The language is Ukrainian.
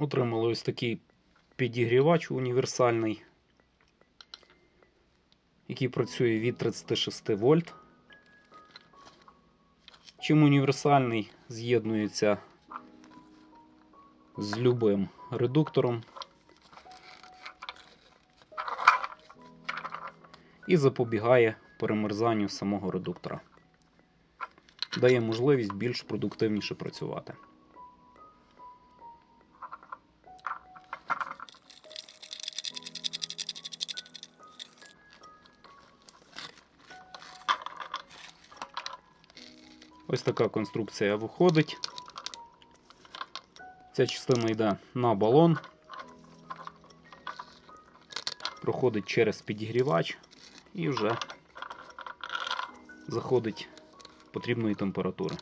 Отримали ось такий підігрівач універсальний, який працює від 36 вольт. Чим універсальний з'єднується з любим редуктором і запобігає перемерзанню самого редуктора. Дає можливість більш продуктивніше працювати. Ось така конструкція виходить. Ця частина йде на балон, проходить через підігрівач і вже заходить потрібної температури.